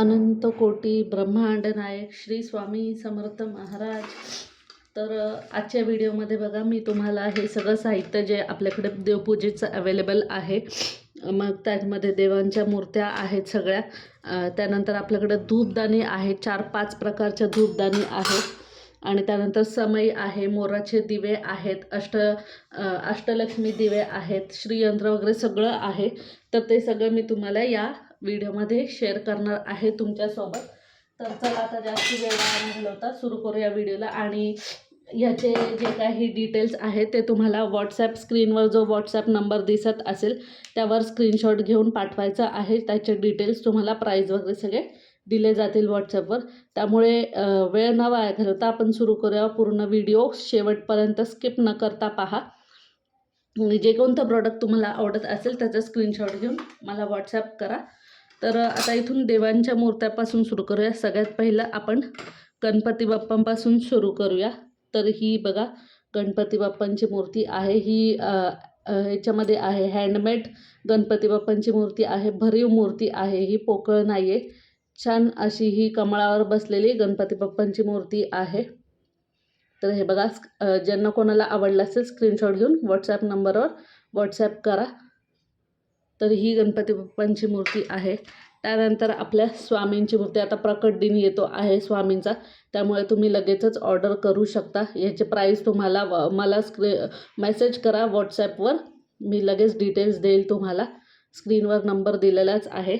अनंत कोटी ब्रह्मांड नायक श्री स्वामी समर्थ महाराज. तर आजच्या व्हिडिओमध्ये बघा मी तुम्हाला हे सगळं साहित्य जे आपल्याकडे देवपूजेचं अवेलेबल आहे मग त्यामध्ये देवांच्या मूर्त्या आहेत सगळ्या. त्यानंतर आपल्याकडे धूपदाणी आहे चार पाच प्रकारच्या धूपदाणी आहेत. आणि त्यानंतर समई आहे मोराचे दिवे आहेत अष्ट अष्टलक्ष्मी दिवे आहेत श्रीयंत्र वगैरे सगळं आहे. तर ते सगळं मी तुम्हाला या व्हिडिओमध्ये शेअर करणार आहे तुमच्यासोबत. तर चला आता जास्त वेळ घालवता सुरू करूया व्हिडिओला. आणि याचे जे काही डिटेल्स आहेत ते तुम्हाला व्हॉट्सॲप स्क्रीनवर जो व्हॉट्सॲप नंबर दिसत असेल त्यावर स्क्रीनशॉट घेऊन पाठवायचा आहे. त्याचे डिटेल्स तुम्हाला प्राईज वगैरे सगळे दिले जातील व्हॉट्सॲपवर त्यामुळे वेळ न वाया घालवता आपण सुरू करूया पूर्ण व्हिडिओ. शेवटपर्यंत स्किप न करता पहा. आणि जे कोणतं प्रॉडक्ट तुम्हाला आवडत असेल त्याचा स्क्रीनशॉट घेऊन मला व्हॉट्सॲप करा. तर आता इथून देवांच्या मूर्त्यापासून सुरू करूया. सगळ्यात पहिलं आपण गणपती बाप्पांपासून सुरू करूया. तर ही बघा गणपती बाप्पांची मूर्ती आहे. ही ह्याच्यामध्ये आहे. हँडमेड गणपती बाप्पांची मूर्ती आहे. भरीव मूर्ती आहे. ही पोकळ नाही आहे छान अशी ही कमळावर बसलेली गणपती बाप्पांची मूर्ती आहे. तर हे बघा ज्यांना कोणाला आवडलं असेल स्क्रीनशॉट घेऊन व्हॉट्सॲप नंबरवर व्हॉट्सॲप करा. तर ही गणपती बाप्पांची मूर्ती आहे. त्यानंतर आपल्या स्वामींची मूर्ती आता प्रकट दिन येतो आहे स्वामींचा त्यामुळे तुम्ही लगेचच ऑर्डर करू शकता. याचे प्राईस तुम्हाला व- मला स्क्री मेसेज करा व्हॉट्सॲपवर मी लगेच डिटेल्स देईल तुम्हाला. स्क्रीनवर नंबर दिलेलाच आहे.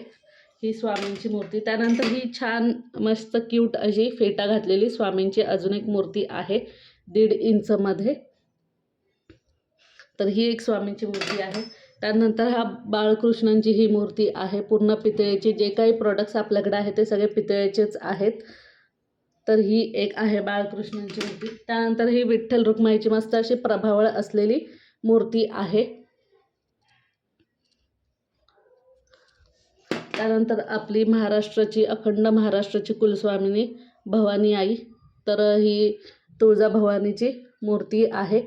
ही स्वामींची मूर्ती. त्यानंतर ही छान मस्त क्यूट अशी फेटा घातलेली स्वामींची अजून एक मूर्ती आहे दीड इंचमध्ये तर ही एक स्वामींची मूर्ती आहे. त्यानंतर हा बाळकृष्णांची ही मूर्ती आहे. पूर्ण पितळेची जे काही प्रोडक्ट्स आपल्याकडे आहेत ते सगळे पितळेचेच आहेत. तर ही एक आहे बाळकृष्णांची मूर्ती. त्यानंतर ही विठ्ठल रुक्माईची मस्त अशी प्रभावळ असलेली मूर्ती आहे. त्यानंतर आपली महाराष्ट्राची अखंड महाराष्ट्राची कुलस्वामिनी भवानी आई. तर ही तुळजा भवानीची मूर्ती आहे.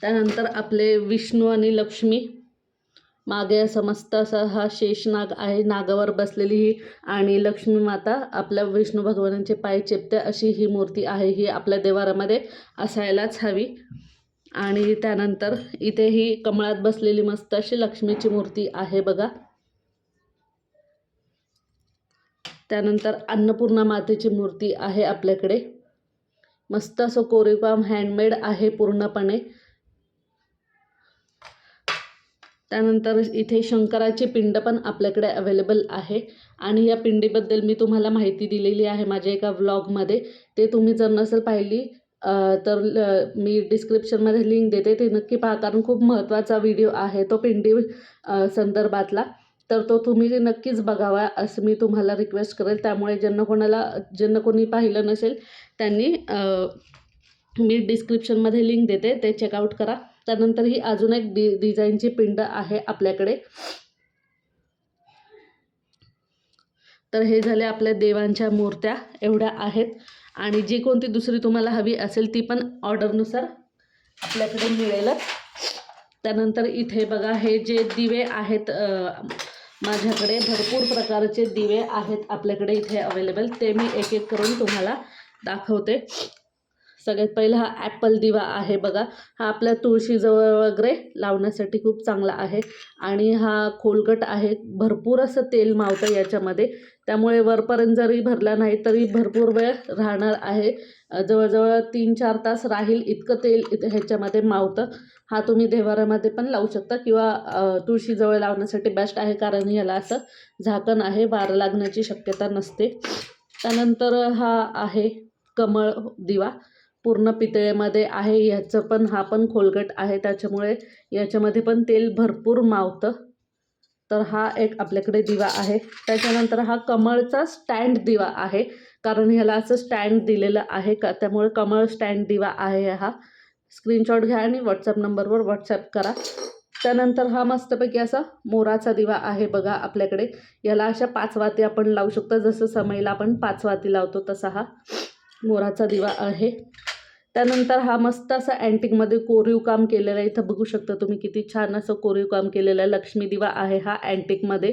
त्यानंतर आपले विष्णू आणि लक्ष्मी. मागे असा मस्त असा हा शेषनाग आहे. नागावर बसलेली ही आणि लक्ष्मी माता आपल्या विष्णू भगवानांचे पाय चेपते अशी ही मूर्ती आहे. ही आपल्या देवारामध्ये असायलाच हवी. आणि त्यानंतर इथे ही कमळात बसलेली मस्त अशी लक्ष्मीची मूर्ती आहे बघा. त्यानंतर अन्नपूर्णा मातेची मूर्ती आहे आपल्याकडे. मस्त असं कोरीवकाम हँडमेड आहे पूर्णपणे. त्यानंतर इथे शंकराचे पिंड पण आपल्याकडे अवेलेबल आहे. आणि या पिंडीबद्दल मी तुम्हाला माहिती दिलेली आहे माझ्या एका व्लॉगमध्ये ते तुम्ही जर नसेल पाहिली तर मी डिस्क्रिप्शनमध्ये लिंक देते. ते नक्की पहा कारण खूप महत्त्वाचा व्हिडिओ आहे तो पिंडी संदर्भातला. तर तो तुम्ही नक्कीच बघावा असं मी तुम्हाला रिक्वेस्ट करेल. त्यामुळे ज्यांना कोणाला ज्यांना कोणी पाहिलं नसेल त्यांनी मी डिस्क्रिप्शनमध्ये लिंक देते. ते चेकआउट करा. त्यानंतर ही अजून एक डि डिझाईनची पिंड आहे आपल्याकडे. तर हे झाले आपल्या देवांच्या मूर्त्या एवढ्या आहेत. आणि जी कोणती दुसरी तुम्हाला हवी असेल ती पण ऑर्डरनुसार आपल्याकडे मिळेलच. त्यानंतर इथे बघा हे जे दिवे आहेत माझ्याकडे भरपूर प्रकारचे दिवे आहेत आपल्याकडे इथे अवेलेबल ते मी एक एक करून तुम्हाला दाखवते. सगळ्यात पहिला हा ॲपल दिवा आहे बघा. हा आपल्या तुळशीजवळ वगैरे लावण्यासाठी खूप चांगला आहे. आणि हा खोलगट आहे. भरपूर असं तेल मावतं याच्यामध्ये. त्यामुळे वरपर्यंत जरी भरला नाही तरी भरपूर वेळ राहणार आहे. जवळजवळ तीन चार तास राहील इतकं तेल इथं ह्याच्यामध्ये मावतं. हा तुम्ही देवारामध्ये पण लावू शकता किंवा तुळशीजवळ लावण्यासाठी बेस्ट आहे कारण ह्याला असं झाकण आहे. वारं लागण्याची शक्यता नसते. त्यानंतर हा आहे कमळ दिवा. पूर्ण पितळेमध्ये आहे ह्याचं पण हा पण खोलगट आहे. त्याच्यामुळे याच्यामध्ये पण तेल भरपूर मावतं. तर हा एक आपल्याकडे दिवा आहे. त्याच्यानंतर हा कमळचा स्टँड दिवा आहे. कारण ह्याला असं स्टँड दिलेलं आहे का त्यामुळे कमळ स्टँड दिवा आहे हा. स्क्रीनशॉट घ्या आणि व्हॉट्सअप नंबरवर व्हॉट्सअप करा. त्यानंतर हा मस्तपैकी असा मोराचा दिवा आहे बघा आपल्याकडे. याला अशा पाच वाती आपण लावू शकतो. जसं समईला आपण पाच वाती लावतो तसा हा मोराचा दिवा आहे. त्यानंतर हा मस्त असा अँटिकमध्ये कोरीव काम केलेलं आहे. इथं बघू शकता तुम्ही किती छान असं कोरीव काम केलेलं आहे. लक्ष्मी दिवा आहे हा अँटिकमध्ये.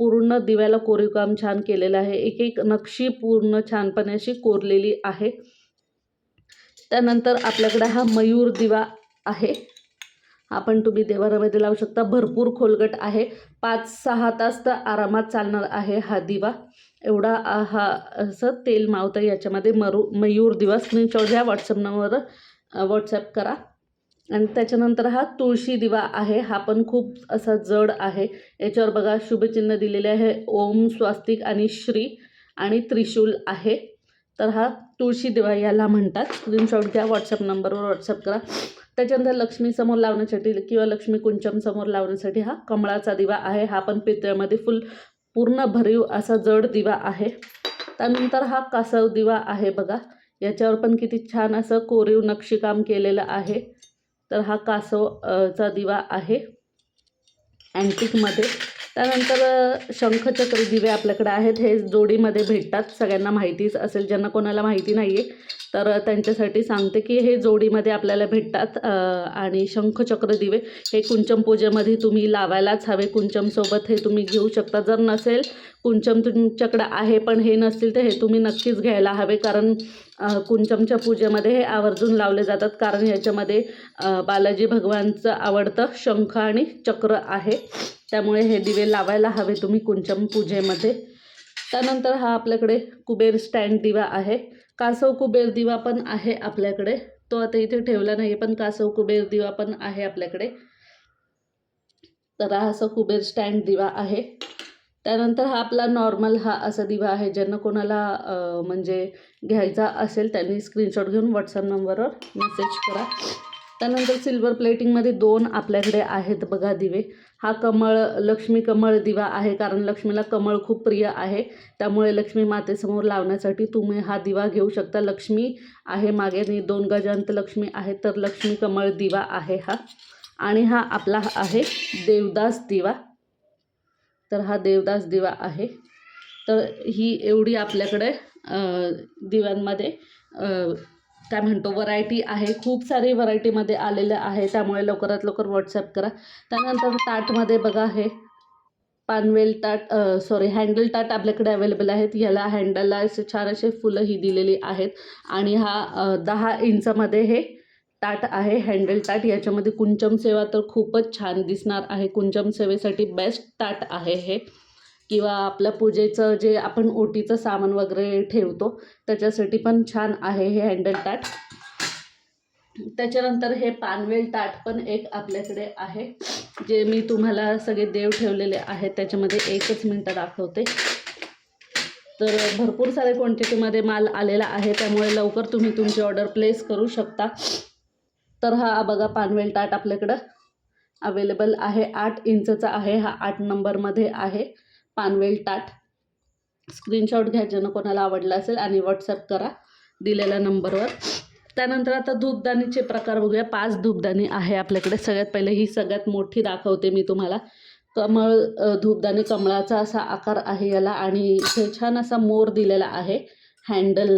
पूर्ण दिव्याला कोरीव काम छान केलेलं आहे. एक एक नक्षी पूर्ण छानपणे अशी कोरलेली आहे. त्यानंतर आपल्याकडे हा मयूर दिवा आहे. हा पण तुम्ही देवारामध्ये लावू शकता. भरपूर खोलगट आहे. पाच सहा तास तर आरामात चालणार आहे हा दिवा. एवढा हा असं तेल मावतं याच्यामध्ये मरू मयूर दिवा स्क्रीनशॉट घ्या व्हॉट्सअप नंबर व्हॉट्सअप करा. आणि त्याच्यानंतर हा तुळशी दिवा आहे हा पण खूप असा जड आहे. याच्यावर बघा शुभचिन्ह दिलेले आहे ओम स्वास्तिक आणि श्री आणि त्रिशूल आहे. तर हा तुळशी दिवा याला म्हणतात. स्क्रीनशॉट घ्या व्हॉट्सअप नंबरवर व्हॉट्सअप करा. त्याच्यानंतर लक्ष्मीसमोर लावण्यासाठी किंवा लक्ष्मी कुंचम समोर लावण्यासाठी हा कमळाचा दिवा आहे. हा पण पितळ्यामध्ये फुल पूर्ण भरीव असा जड दिवा आहे. त्यानंतर हा कासव दिवा आहे बघा. याच्यावर पण किती छान असं कोरीव नक्षीकाम केलेलं आहे. तर हा कासव चा दिवा आहे. अँटिकमध्ये त्यानंतर शंखचक्र दिवे आपल्याकडे आहेत. हे जोडीमध्ये भेटतात. सगळ्यांना माहितीच असेल. ज्यांना कोणाला माहिती नाही आहे तर त्यांच्यासाठी सांगते की हे जोडीमध्ये आपल्याला भेटतात आणि शंखचक्र दिवे हे कुंचम पूजेमध्ये तुम्ही लावायलाच हवे. कुंचमसोबत हे तुम्ही घेऊ शकता. जर नसेल कुंचम तुमच्याकडं आहे पण हे नसतील तर हे तुम्ही नक्कीच घ्यायला हवे. कारण कुंचमच्या पूजेमध्ये हे आवर्जून लावले जातात. कारण याच्यामध्ये बालाजी भगवानचं आवडतं शंख आणि चक्र आहे. त्यामुळे हे दिवे लावायला हवे तुम्ही कुंचम पूजेमध्ये. त्यानंतर हा आपल्याकडे कुबेर स्टँड दिवा आहे. कासव कुबेर दिवा पण आहे आपल्याकडे. तो आता इथे ठेवला नाही पण कासव कुबेर दिवा पण आहे आपल्याकडे. तर हा असं कुबेर स्टँड दिवा आहे. त्यानंतर हा आपला नॉर्मल हा असा दिवा आहे ज्यांना कोणाला म्हणजे घ्यायचा असेल त्यांनी स्क्रीनशॉट घेऊन व्हॉट्सअप नंबरवर मेसेज करा. त्यानंतर सिल्वर प्लेटिंगमध्ये दोन आपल्याकडे आहेत बघा दिवे. हा कमळ लक्ष्मी कमळ दिवा आहे कारण लक्ष्मीला कमळ खूप प्रिय आहे. त्यामुळे लक्ष्मी मातेसमोर लावण्यासाठी तुम्ही हा दिवा घेऊ शकता. लक्ष्मी आहे मागे दोन गजांत लक्ष्मी आहे तर लक्ष्मी कमळ दिवा आहे हा. आणि हा आपला आहे देवदास दिवा. तर हा देवदास दिवा आहे. तर ही एवढी आपल्याकडे दिव्यांमध्ये काय म्हणतो व्हरायटी आहे. खूप सारी व्हरायटीमध्ये आलेलं आहे. त्यामुळे लवकरात लवकर व्हॉट्सअप करा. त्यानंतर ताटमध्ये बघा हे. पानवेल ताट सॉरी हँडल ताट आपल्याकडे अवेलेबल आहेत. ह्याला हँडलला असे छान असे फुलं ही दिलेली आहेत. आणि हा दहा इंचमध्ये हे ताट आहे हँडल ताट. याच्यामध्ये कुंचम सेवा तर खूपच छान दिसणार आहे. कुंचम सेवेसाठी बेस्ट ताट आहे हे. किंवा आपल्या पूजेचं जे आपण ओटीचं सामान वगैरे ठेवतो त्याच्यासाठी पण छान आहे हे हँडल ताट. त्याच्यानंतर हे पानवेल ताट पण एक आपल्याकडे आहे जे मी तुम्हाला सगळे देव ठेवलेले आहेत त्याच्यामध्ये एकच मिनटं दाखवते. तर भरपूर सारे क्वांटिटीमध्ये माल आलेला आहे त्यामुळे लवकर तुम्ही तुमची ऑर्डर प्लेस करू शकता. तर हा बघा पानवेल ताट आपल्याकडं अवेलेबल आहे आठ इंचचा आहे हा आठ नंबरमध्ये आहे. पानवेल ताट. स्क्रीनशॉट घ्या ज्यानं कोणाला आवडला असेल आणि व्हॉट्सअप करा दिलेल्या नंबरवर. त्यानंतर आता धूपदाणीचे प्रकार बघूया. पाच धूपदाणी आहे आपल्याकडे. सगळ्यात पहिले ही सगळ्यात मोठी दाखवते मी तुम्हाला. कमळ धूपदाणी कमळाचा असा आकार आहे याला आणि इथे छान असा मोर दिलेला आहे हँडल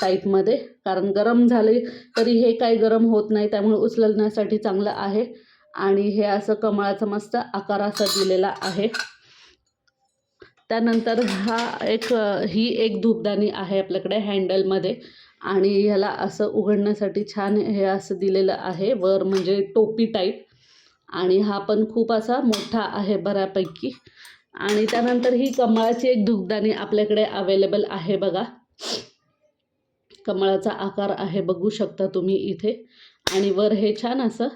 टाईपमध्ये. कारण गरम झाले तरी हे काही गरम होत नाही त्यामुळे उचलण्यासाठी चांगलं आहे. आणि हे असं कमळाचा मस्त आकार असा दिलेला आहे. त्यानंतर हा एक ही एक धूपदाणी आहे आपल्याकडे हँडलमध्ये. आणि ह्याला असं उघडण्यासाठी छान हे असं दिलेलं आहे. वर म्हणजे टोपी टाईप आणि हा पण खूप असा मोठा आहे बऱ्यापैकी. आणि त्यानंतर ही कमळाची एक धूपदाणी आपल्याकडे अवेलेबल आहे बघा. कमळाचा आकार आहे बघू शकता तुम्ही इथे. आणि वर हे छान असं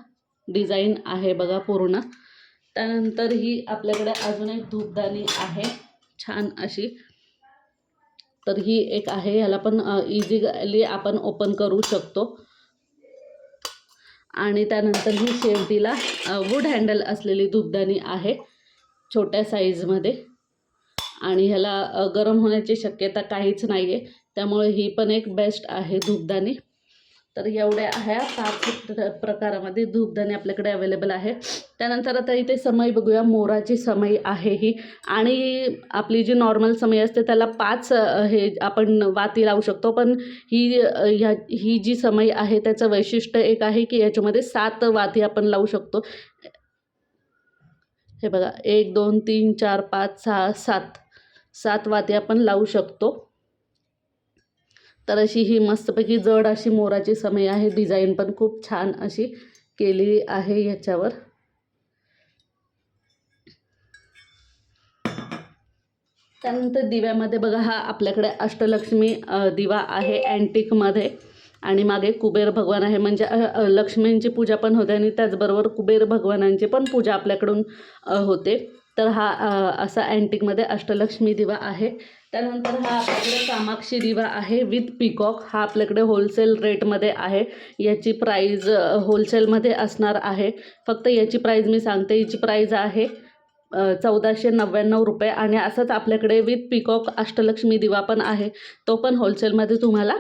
डिझाईन आहे बघा पूर्ण. त्यानंतर ही आपल्याकडे अजून एक धूपदाणी आहे. छान अशी. तर ही एक आहे ह्याला पण इझिली आपण ओपन करू शकतो. आणि त्यानंतर ही शेवटीला वूड हँडल असलेली धूपदाणी आहे छोट्या साईजमध्ये आणि ह्याला गरम होण्याची शक्यता काहीच नाही आहे त्यामुळे ही पण एक बेस्ट आहे धूपदाणी तर एवढ्या ह्या पाच प्र- प्रकारामध्ये धूपदाणी आपल्याकडे अवेलेबल आहे. त्यानंतर आता इथे समई बघूया. मोराची समई आहे ही. आणि आपली जी नॉर्मल समई असते त्याला पाच हे आपण वाती लावू शकतो. पण ही ह्या ही जी समई आहे त्याचं वैशिष्ट्य एक आहे की याच्यामध्ये सात वाती आपण लावू शकतो. हे बघा. एक दोन तीन चार पाच सहा सात. सात वाती आपण लावू शकतो. तर अशी ही मस्तपैकी जड अशी मोराची समय आहे. डिझाईन पण खूप छान अशी केलेली आहे याच्यावर. त्यानंतर दिव्यामध्ये बघा हा आपल्याकडे अष्टलक्ष्मी दिवा आहे अँटिकमध्ये. आणि मागे कुबेर भगवान आहे. म्हणजे लक्ष्मींची पूजा पण होते आणि त्याचबरोबर कुबेर भगवानांची पण पूजा आपल्याकडून होते. तर हा असा अँटिकमध्ये अष्टलक्ष्मी दिवा आहे. त्यानंतर हा आपल्याकडे कामाक्षी दिवा आहे विथ पिकॉक हा आपल्याकडे होलसेल रेटमध्ये आहे. याची प्राईज होलसेलमध्ये असणार आहे. फक्त याची प्राईज मी सांगते. याची प्राईज आहे चौदाशे नव्याण्णव रुपये आणि असंच आपल्याकडे विथ पिकॉक अष्टलक्ष्मी दिवा पण आहे. तो पण होलसेलमध्ये तुम्हाला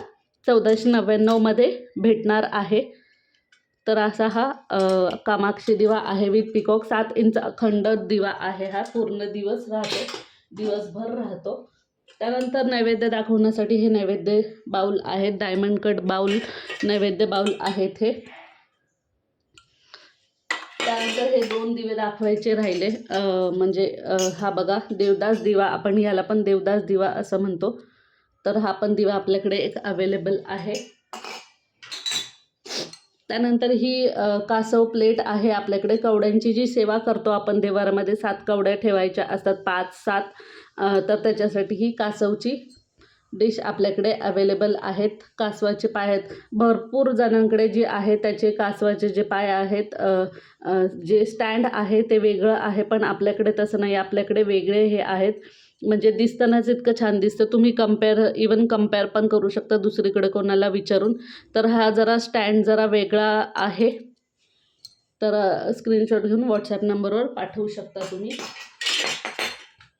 चौदाशे नव्याण्णवमध्ये भेटणार आहे. तर असा हा कामाक्षी दिवा आहे विथ पिकॉक सात इंच अखंड दिवा आहे हा. पूर्ण दिवस राहतो. दिवसभर राहतो. त्यानंतर नैवेद्य दाखवण्यासाठी हे नैवेद्य बाऊल आहेत. डायमंड कट बाऊल नैवेद्य बाऊल आहेत हे. त्यानंतर हे दोन दिवे दाखवायचे राहिले. म्हणजे हा बघा देवदास दिवा. आपण याला पण देवदास दिवा असं म्हणतो. तर हा पण दिवा आपल्याकडे एक अवेलेबल आहे. त्यानंतर ही कासव प्लेट आहे आपल्याकडे. कवड्यांची जी सेवा करतो आपण देवारामध्ये सात कवड्या ठेवायच्या असतात पाच सात तर त्याच्यासाठी ही कासवची डिश आपल्याकडे अवेलेबल आहेत कासवाचे पाय आहेत. भरपूर जणांकडे जे आहे त्याचे कासवाचे जे पाय आहेत जे स्टँड आहे ते वेगळं आहे पण आपल्याकडे तसं नाही. आपल्याकडे वेगळे हे आहेत. म्हणजे दिसतानाच इतकं छान दिसतं. तुम्ही कंपेअर इवन कंपेअर पण करू शकता दुसरीकडे कोणाला विचारून. तर हा जरा स्टँड जरा वेगळा आहे. तर स्क्रीनशॉट घेऊन व्हॉट्सॲप नंबरवर पाठवू शकता तुम्ही.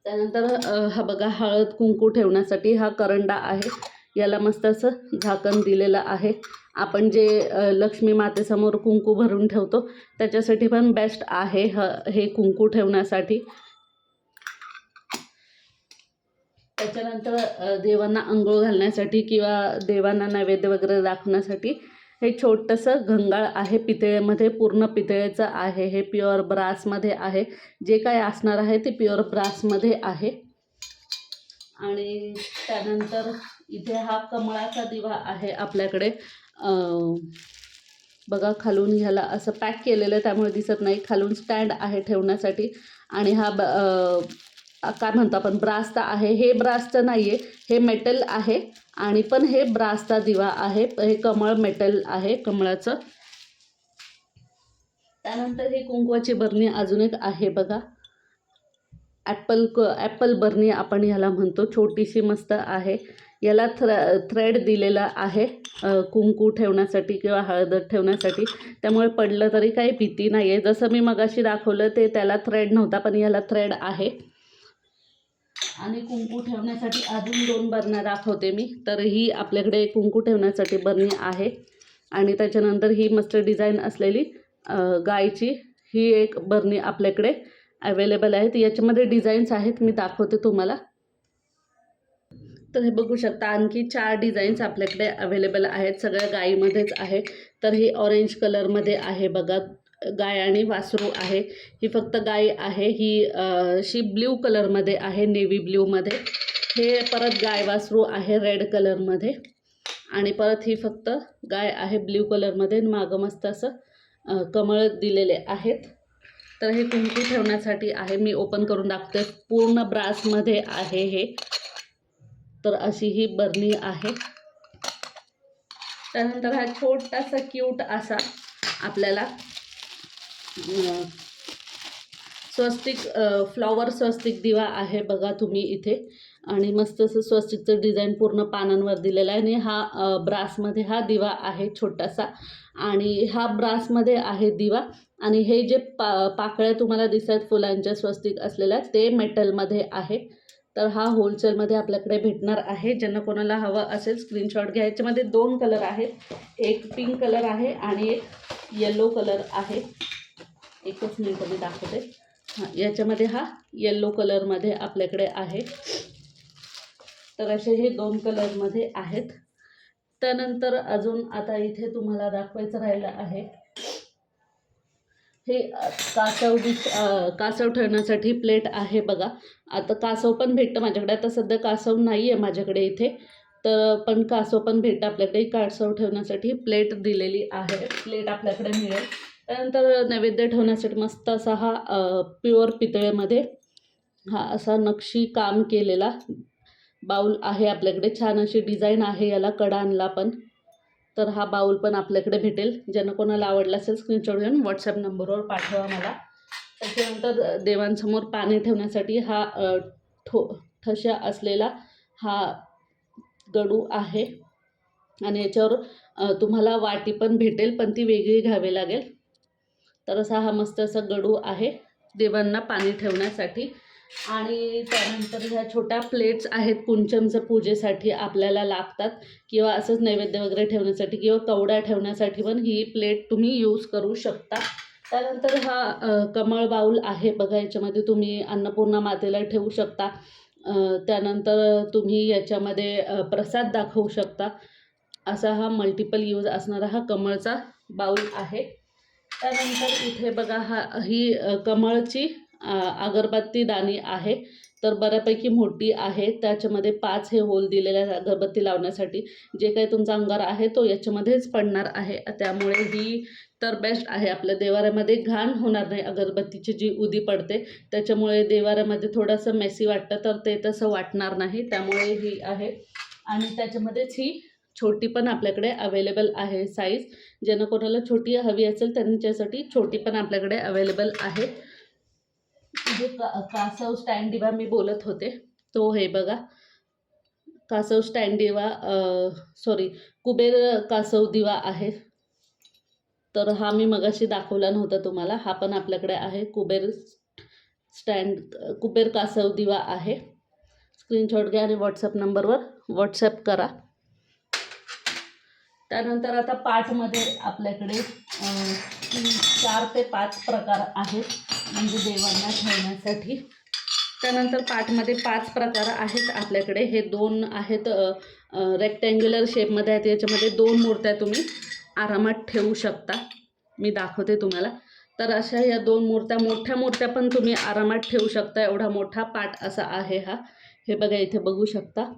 त्यानंतर हा बघा हळद कुंकू ठेवण्यासाठी हा करंडा आहे. याला मस्त असं झाकण दिलेलं आहे. आपण जे लक्ष्मी मातेसमोर कुंकू भरून ठेवतो त्याच्यासाठी पण बेस्ट आहे ह हे कुंकू ठेवण्यासाठी. त्याच्यानंतर देवांना आंघोळ घालण्यासाठी किंवा देवांना नैवेद्य वगैरे दाखवण्यासाठी हे छोटंसं घंगाळ आहे पितळेमध्ये पूर्ण पितळेचं आहे. हे प्युअर ब्रासमध्ये आहे. जे काय असणार आहे ते प्युअर ब्रासमध्ये आहे. आणि त्यानंतर इथे हा कमळाचा दिवा आहे आपल्याकडे. बघा खालून ह्याला असं पॅक केलेलं आहे त्यामुळे दिसत नाही. खालून स्टँड आहे ठेवण्यासाठी. आणि हा ब काय म्हणतो आपण. ब्रासचा आहे. हे ब्रासचं नाही आहे हे मेटल आहे. आणि पण हे ब्रासचा दिवा आहे. हे कमळ मेटल आहे. कमळाचं. त्यानंतर ही कुंकवाची बरणी अजून एक आहे बघा. ॲपल क ॲपल बरणी आपण ह्याला म्हणतो. छोटीशी मस्त आहे. याला थ्र थ्रेड दिलेला आहे कुंकू ठेवण्यासाठी किंवा हळद ठेवण्यासाठी. त्यामुळे पडलं तरी काही भीती नाही आहे जसं मी मगाशी दाखवलं ते त्याला थ्रेड नव्हता पण याला थ्रेड आहे. आणि कुंकू ठेवण्यासाठी अजून दोन बरण्या दाखवते मी. तर ही आपल्याकडे कुंकू ठेवण्यासाठी बरणी आहे. आणि त्याच्यानंतर ही मस्त डिझाईन असलेली गायची ही एक बरणी आपल्याकडे अवेलेबल आहेत याच्यामध्ये डिझाईन्स आहेत मी दाखवते तुम्हाला. तर हे बघू शकता आणखी चार डिझाईन्स आपल्याकडे अवेलेबल आहेत. सगळ्या गायीमध्येच आहे. तर ही ऑरेंज कलरमध्ये आहे बघा. गाय आणि वासरू आहे. ही फक्त गाय आहे. ही शी ब्ल्यू कलरमध्ये आहे नेव्ही ब्ल्यूमध्ये. हे परत गाय वासरू आहे रेड कलरमध्ये. आणि परत ही फक्त गाय आहे ब्ल्यू कलरमध्ये. आणि मागं मस्त असं कमळ दिलेले आहेत. तर हे कुंकू ठेवण्यासाठी आहे. मी ओपन करून दाखवते. पूर्ण ब्रासमध्ये आहे हे. तर अशी ही बर्नी आहे. त्यानंतर हा छोटासा क्यूट असा आपल्याला स्वस्तिक फ्लॉवर स्वस्तिक दिवा आहे बघा तुम्ही इथे. आणि मस्त असं स्वस्तिकचं डिझाईन पूर्ण पानांवर दिलेलं आहे. आणि हा ब्रासमध्ये हा दिवा आहे छोटासा. आणि हा ब्रासमध्ये आहे दिवा. आणि हे जे पा पाकळ्या तुम्हाला दिसत आहेत फुलांच्या स्वस्तिक असलेल्या ते मेटलमध्ये आहे. तर हा होलसेलमध्ये आपल्याकडे भेटणार आहे. ज्यांना कोणाला हवं असेल स्क्रीनशॉट घ्या. याच्यामध्ये दोन कलर आहेत. एक पिंक कलर आहे आणि एक येलो कलर आहे. एकच मिनटं मी दाखवते. हां याच्यामध्ये हा येल्लो कलरमध्ये आपल्याकडे आहे. तर असे हे दोन कलरमध्ये आहेत. त्यानंतर अजून आता इथे तुम्हाला दाखवायचं राहिलं आहे. हे कासव डिश कासव ठेवण्यासाठी प्लेट आहे बघा. आता कासव पण भेटतं माझ्याकडे. आता सध्या कासव नाही आहे माझ्याकडे इथे. तर पण कासव पण भेटतं आपल्याकडे. कासव ठेवण्यासाठी प्लेट दिलेली आहे. प्लेट आपल्याकडे मिळेल. त्यानंतर नैवेद्य ठेवण्यासाठी मस्त असा हा प्युअर पितळेमध्ये हा असा नक्षी काम केलेला बाऊल आहे आपल्याकडे. छान अशी डिझाईन आहे याला कडा आणला पण. तर हा बाऊल पण आपल्याकडे भेटेल. ज्यांना कोणाला आवडला असेल स्क्रीनशॉट घेऊन व्हॉट्सअप नंबरवर पाठवा मला. त्याच्यानंतर देवांसमोर पाणी ठेवण्यासाठी हा ठो ठशा असलेला हा गडू आहे. आणि याच्यावर तुम्हाला वाटी पण भेटेल पण ती वेगळी घ्यावी लागेल. तर असा हा मस्त असा गडू आहे देवांना पाणी ठेवण्यासाठी. आणि त्यानंतर ह्या छोट्या प्लेट्स आहेत कुंचमचं पूजेसाठी आपल्याला लागतात किंवा असंच नैवेद्य वगैरे ठेवण्यासाठी किंवा कवड्या ठेवण्यासाठी पण ही प्लेट तुम्ही यूज करू शकता. त्यानंतर हा कमळ बाऊल आहे बघा याच्यामध्ये तुम्ही अन्नपूर्णा मातेला ठेवू शकता. त्यानंतर तुम्ही याच्यामध्ये प्रसाद दाखवू शकता. असा हा मल्टिपल यूज असणारा हा कमळचा बाऊल आहे. त्यानंतर इथे बघा हा ही कमळची अगरबत्ती दाणी आहे. तर बऱ्यापैकी मोठी आहे. त्याच्यामध्ये पाच हे होल दिलेले आहेत अगरबत्ती लावण्यासाठी. जे काही तुमचा अंगार आहे तो याच्यामध्येच पडणार आहे. त्यामुळे ही तर बेस्ट आहे. आपल्या देवाऱ्यामध्ये घाण होणार नाही अगरबत्तीची जी उदी पडते. त्याच्यामुळे देवाऱ्यामध्ये थोडंसं मेसी वाटतं तर ते तसं वाटणार नाही. त्यामुळे ही आहे. आणि त्याच्यामध्येच ही छोटी पण आपल्याकडे अवेलेबल आहे साईज ज्यांना कोणाला छोटी हवी असेल त्यांच्यासाठी छोटी पण आपल्याकडे अवेलेबल आहे. जे का कासव स्टँड दिवा मी बोलत होते तो हे बघा. कासव स्टँड दिवा सॉरी कुबेर कासव दिवा आहे. तर हा मी मगाशी दाखवला नव्हता तुम्हाला. हा पण आपल्याकडे आहे. कुबेर स्टँड कुबेर कासव दिवा आहे. स्क्रीनशॉट घ्या आणि व्हॉट्सअप नंबरवर व्हॉट्सअप करा. त्यानंतर आता पाठमध्ये आपल्याकडे तीन चार ते पाच प्रकार आहेत म्हणजे देवांना ठेवण्यासाठी. त्यानंतर पाठमध्ये पाच प्रकार आहेत आपल्याकडे. हे दोन आहेत रेक्टँग्युलर शेपमध्ये आहेत. याच्यामध्ये दोन मूर्त्या तुम्ही आरामात ठेवू शकता. मी दाखवते तुम्हाला. तर अशा या दोन मूर्त्या मोठ्या मूर्त्या पण तुम्ही आरामात ठेवू शकता. एवढा मोठा पाठ असा आहे हा. हे बघा इथे बघू शकता.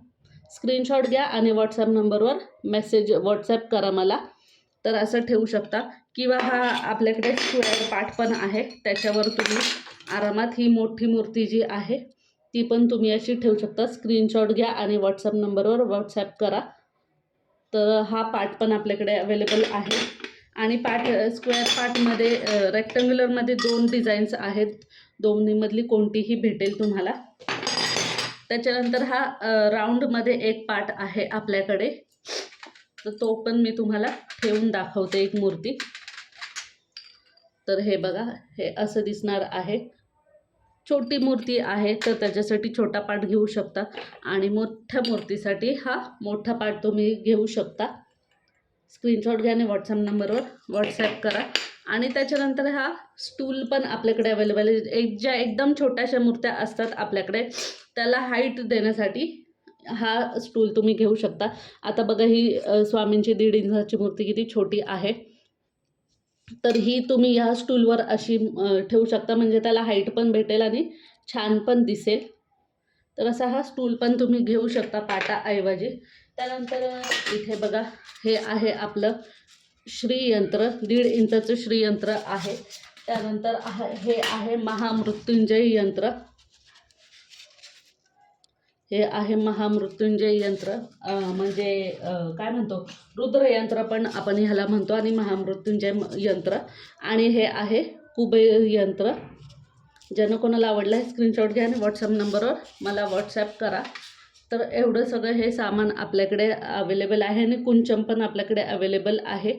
स्क्रीनशॉट घ्या आणि व्हॉट्सअप नंबरवर मेसेज व्हॉट्सॲप करा मला. तर असं ठेवू शकता. किंवा हा आपल्याकडे स्क्वेअर पाठ पण आहे. त्याच्यावर तुम्ही आरामात ही मोठी मूर्ती जी आहे ती पण तुम्ही अशी ठेवू शकता. स्क्रीनशॉट घ्या आणि व्हॉट्सअप नंबरवर व्हॉट्सॲप करा. तर हा पाठ पण आपल्याकडे अवेलेबल आहे. आणि पाठ स्क्वेअर पाठमध्ये रेक्टँग्युलरमध्ये दोन डिझाईन्स आहेत. दोन्हीमधली कोणतीही भेटेल तुम्हाला. त्याच्यानंतर हा राऊंडमध्ये एक पार्ट आहे आपल्याकडे. तर तो पण मी तुम्हाला ठेवून दाखवते एक मूर्ती. तर हे बघा हे असं दिसणार आहे. छोटी मूर्ती आहे तर त्याच्यासाठी छोटा पार्ट घेऊ शकता. आणि मोठ्या मूर्तीसाठी हा मोठा पार्ट तुम्ही घेऊ शकता. स्क्रीनशॉट घ्या आणि व्हॉट्सअप नंबरवर व्हॉट्सॲप करा. आणि त्याच्यानंतर हा स्टूल पण आपल्याकडे अवेलेबल आहे. एक ज्या एकदम छोट्याशा मूर्त्या असतात आपल्याकडे त्याला हाईट देण्यासाठी हा स्टूल तुम्ही घेऊ शकता. आता बघा ही स्वामींची दीड इंचाची मूर्ती किती छोटी आहे. तर ही तुम्ही ह्या स्टूलवर अशी ठेवू शकता. म्हणजे त्याला हाईट पण भेटेल आणि छान पण दिसेल. तर असा हा स्टूल पण तुम्ही घेऊ शकता पाटाऐवजी. त्यानंतर इथे बघा हे आहे आपलं श्रीयंत्र. दीड इंचाचं श्रीयंत्र आहे. त्यानंतर हे आहे महामृत्युंजय यंत्र. हे आहे महामृत्युंजय यंत्र. म्हणजे काय म्हणतो? रुद्रयंत्र पण आपण ह्याला म्हणतो आणि महामृत्युंजय यंत्र. आणि हे आहे कुबेर यंत्र. ज्यानं कोणाला आवडलं आहे स्क्रीनशॉट घ्या आणि व्हॉट्सअप नंबरवर मला व्हॉट्सॲप करा. तर एवढं सगळं हे सामान आपल्याकडे अवेलेबल आहे आणि कुंचम पण आपल्याकडे अवेलेबल आहे.